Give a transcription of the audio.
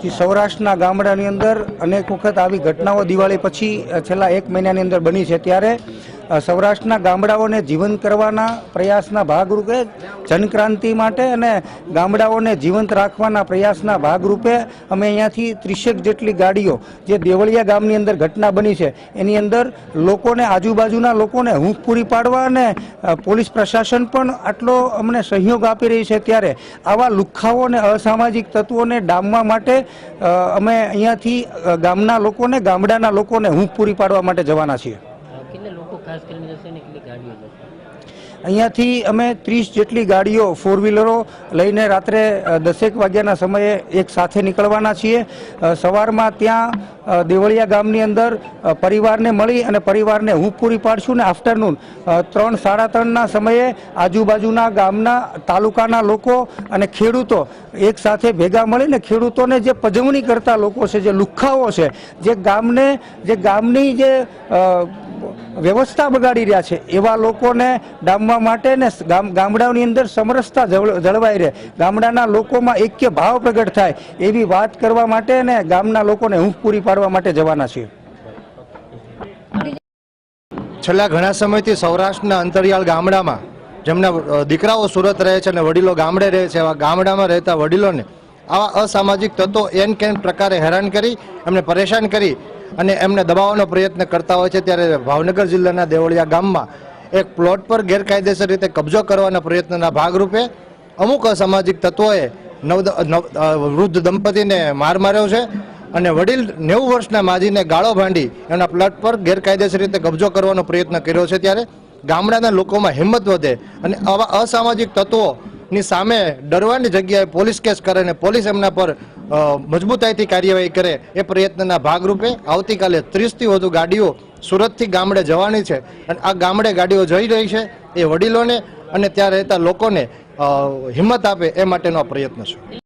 જે, સૌરાષ્ટ્રના ગામડાની અંદર અનેક વખત આવી ઘટનાઓ દિવાળી પછી છેલ્લા એક મહિનાની અંદર બની છે. ત્યારે સૌરાષ્ટ્રના ગામડાઓને જીવંત કરવાના પ્રયાસના ભાગરૂપે, જનક્રાંતિ માટે અને ગામડાઓને જીવંત રાખવાના પ્રયાસના ભાગરૂપે અમે અહીંયાથી ત્રીસેક જેટલી ગાડીઓ, જે દેવળિયા ગામની અંદર ઘટના બની છે, એની અંદર લોકોને, આજુબાજુના લોકોને હૂંફ પૂરી પાડવા અને પોલીસ પ્રશાસન પણ આટલો અમને સહયોગ આપી રહી છે ત્યારે આવા લુખાઓ અને અસામાજિક તત્વોને ડામવા માટે અમે અહીંયાથી ગામના લોકોને, ગામડાના લોકોને હૂંફ પૂરી પાડવા માટે જવાના છીએ. અહીંયાથી અમે ત્રીસ જેટલી ગાડીઓ ફોર વ્હીલરો લઈને રાત્રે દસેક વાગ્યાના સમયે એક સાથે નીકળવાના છીએ. સવારમાં ત્યાં દેવળિયા ગામની અંદર પરિવારને મળી અને પરિવારને હું પૂરી પાડશું ને આફ્ટરનૂન ત્રણ, સાડા ત્રણના સમયે આજુબાજુના ગામના તાલુકાના લોકો અને ખેડૂતો એક સાથે ભેગા મળીને ખેડૂતોને જે પજવણી કરતા લોકો છે, જે લુખ્ખાઓ છે, જે ગામને, જે ગામની જે વ્યવસ્થા બગાડી રહ્યા છે. એવા લોકોને ડામવા માટે ને ગામ, ગામડાઓની અંદર સમરસતા જળવાઈ રહે. ગામડાના લોકોમાં એક્ય ભાવ પ્રગટ થાય એવી વાત કરવા માટે ને ગામના લોકોને હૂંફ પૂરી પાડવા માટે જવાના છીએ. છેલ્લા ઘણા સમયથી સૌરાષ્ટ્રના અંતરિયાળ ગામડામાં જેમના દીકરાઓ સુરત રહે છે અને વડીલો ગામડે રહે છે, એવા ગામડામાં રહેતા વડીલોને આવા અસામાજિક તત્વો એન કેન પ્રકારે હેરાન કરી, એમને પરેશાન કરી અને એમને દબાવવાનો પ્રયત્ન કરતા હોય છે, ત્યારે ભાવનગર જિલ્લાના દેવળિયા ગામમાં એક પ્લોટ પર ગેરકાયદેસર રીતે કબજો કરવાના પ્રયત્નના ભાગરૂપે અમુક અસામાજિક તત્વોએ નવ વૃદ્ધ દંપતીને માર માર્યો છે અને વડીલ નેવું વર્ષના માજીને ગાળો ભાંડી એના પ્લોટ પર ગેરકાયદેસર રીતે કબજો કરવાનો પ્રયત્ન કર્યો છે, ત્યારે ગામડાના લોકોમાં હિંમત વધે અને આવા અસામાજિક તત્વોની સામે ડરવાની જગ્યાએ પોલીસ કેસ કરે અને પોલીસ એમના પર મજબૂતાઈથી કાર્યવાહી કરે એ પ્રયત્નના ભાગરૂપે આવતીકાલે ત્રીસથી વધુ ગાડીઓ સુરતથી ગામડે જવાની છે. અને આ ગામડે ગાડીઓ જઈ રહી છે એ વડીલોને અને ત્યાં રહેતા લોકોને હિંમત આપે એ માટેનો આ પ્રયત્ન છે.